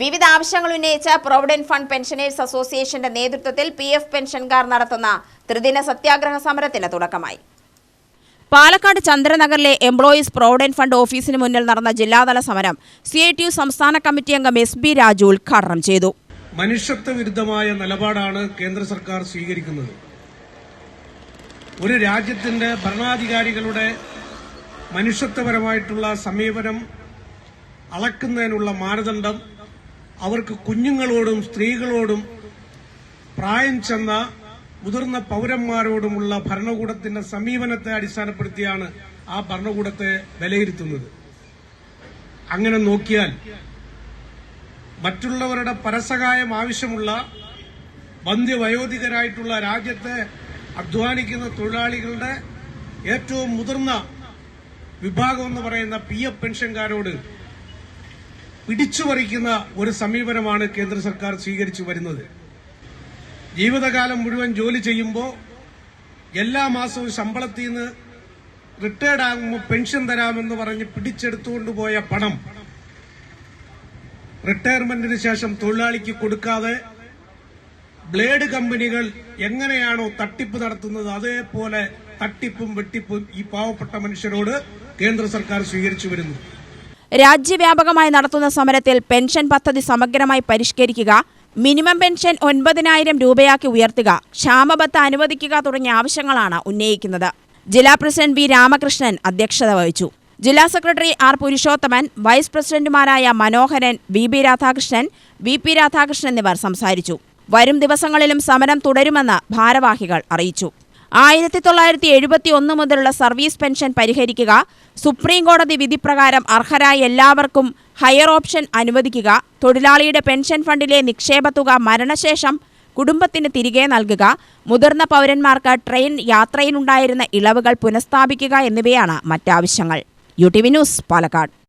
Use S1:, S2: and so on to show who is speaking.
S1: വിവിധ ആവശ്യങ്ങൾ ഉന്നയിച്ച പ്രൊവിഡന്റ് ഫണ്ട് പെൻഷനേഴ്സ് അസോസിയേഷന്റെ നേതൃത്വത്തിൽ പി എഫ് പെൻഷൻകാർ നടത്തുന്ന ത്രിദിന സത്യാഗ്രഹ സമരത്തിന് തുടക്കമായി. പാലക്കാട് ചന്ദ്രനഗറിലെ എംപ്ലോയീസ് പ്രൊവിഡന്റ് ഫണ്ട് ഓഫീസിന് മുന്നിൽ നടന്ന ജില്ലാതല സമരം സി ഐ ടി യു സംസ്ഥാന കമ്മിറ്റി അംഗം എസ് ബി രാജു ഉദ്ഘാടനം ചെയ്തു.
S2: മനുഷ്യത്വ വിരുദ്ധമായ നിലപാടാണ് കേന്ദ്ര സർക്കാർ സ്വീകരിക്കുന്നത്. ഒരു രാജ്യത്തിന്റെ ഭരണാധികാരികളുടെ മനുഷ്യത്വപരമായിട്ടുള്ള സമീപനം അളക്കുന്നതിനുള്ള മാനദണ്ഡം അവർക്ക് കുഞ്ഞുങ്ങളോടും സ്ത്രീകളോടും പ്രായം ചെന്ന മുതിർന്ന പൗരന്മാരോടുമുള്ള ഭരണകൂടത്തിന്റെ സമീപനത്തെ അടിസ്ഥാനപ്പെടുത്തിയാണ് ആ ഭരണകൂടത്തെ വിലയിരുത്തുന്നത്. അങ്ങനെ നോക്കിയാൽ മറ്റുള്ളവരുടെ പരസഹായം ആവശ്യമുള്ള വന്ധ്യവയോധികരായിട്ടുള്ള രാജ്യത്തെ അധ്വാനിക്കുന്ന തൊഴിലാളികളുടെ ഏറ്റവും മുതിർന്ന വിഭാഗം എന്ന് പറയുന്ന പി എഫ് പെൻഷൻകാരോട് പിടിച്ചുപറിക്കുന്ന ഒരു സമീപനമാണ് കേന്ദ്ര സർക്കാർ സ്വീകരിച്ചു വരുന്നത്. ജീവിതകാലം മുഴുവൻ ജോലി ചെയ്യുമ്പോൾ എല്ലാ മാസവും ശമ്പളത്തിൽ നിന്ന് റിട്ടയർഡ് ആകുമ്പോൾ പെൻഷൻ തരാമെന്ന് പറഞ്ഞ് പിടിച്ചെടുത്തുകൊണ്ട് പോയ പണം റിട്ടയർമെന്റിന് ശേഷം തൊഴിലാളിക്ക് കൊടുക്കാതെ ബ്ലേഡ് കമ്പനികൾ എങ്ങനെയാണോ തട്ടിപ്പ് നടത്തുന്നത് അതേപോലെ തട്ടിപ്പും വെട്ടിപ്പും ഈ പാവപ്പെട്ട മനുഷ്യരോട് കേന്ദ്ര സർക്കാർ സ്വീകരിച്ചു വരുന്നു.
S1: രാജ്യവ്യാപകമായി നടത്തുന്ന സമരത്തിൽ പെൻഷൻ പദ്ധതി സമഗ്രമായി പരിഷ്കരിക്കുക മിനിമം പെൻഷൻ ഒൻപതിനായിരം രൂപയാക്കി ഉയർത്തുക ക്ഷാമബത്ത അനുവദിക്കുക തുടങ്ങിയ ആവശ്യങ്ങളാണ് ഉന്നയിക്കുന്നത്. ജില്ലാ പ്രസിഡന്റ് വി രാമകൃഷ്ണൻ അധ്യക്ഷത വഹിച്ചു. ജില്ലാ സെക്രട്ടറി ആർ പുരുഷോത്തമൻ വൈസ് പ്രസിഡന്റുമാരായ Manoharan V B Radhakrishnan V P Radhakrishnan എന്നിവർ സംസാരിച്ചു. വരും ദിവസങ്ങളിലും സമരം തുടരുമെന്ന് ഭാരവാഹികൾ അറിയിച്ചു. ആയിരത്തി തൊള്ളായിരത്തി എഴുപത്തി ഒന്ന് മുതലുള്ള സർവീസ് പെൻഷൻ പരിഹരിക്കുക സുപ്രീം കോടതി വിധി പ്രകാരം അർഹരായ എല്ലാവർക്കും ഹയർ ഓപ്ഷൻ അനുവദിക്കുക തൊഴിലാളിയുടെ പെൻഷൻ ഫണ്ടിലെ നിക്ഷേപ തുക മരണശേഷം കുടുംബത്തിന് തിരികെ നൽകുക മുതിർന്ന പൗരന്മാർക്ക് ട്രെയിൻ യാത്രയിലുണ്ടായിരുന്ന ഇളവുകൾ പുനഃസ്ഥാപിക്കുക എന്നിവയാണ് മറ്റാവശ്യങ്ങൾ. U T V news Palakkad.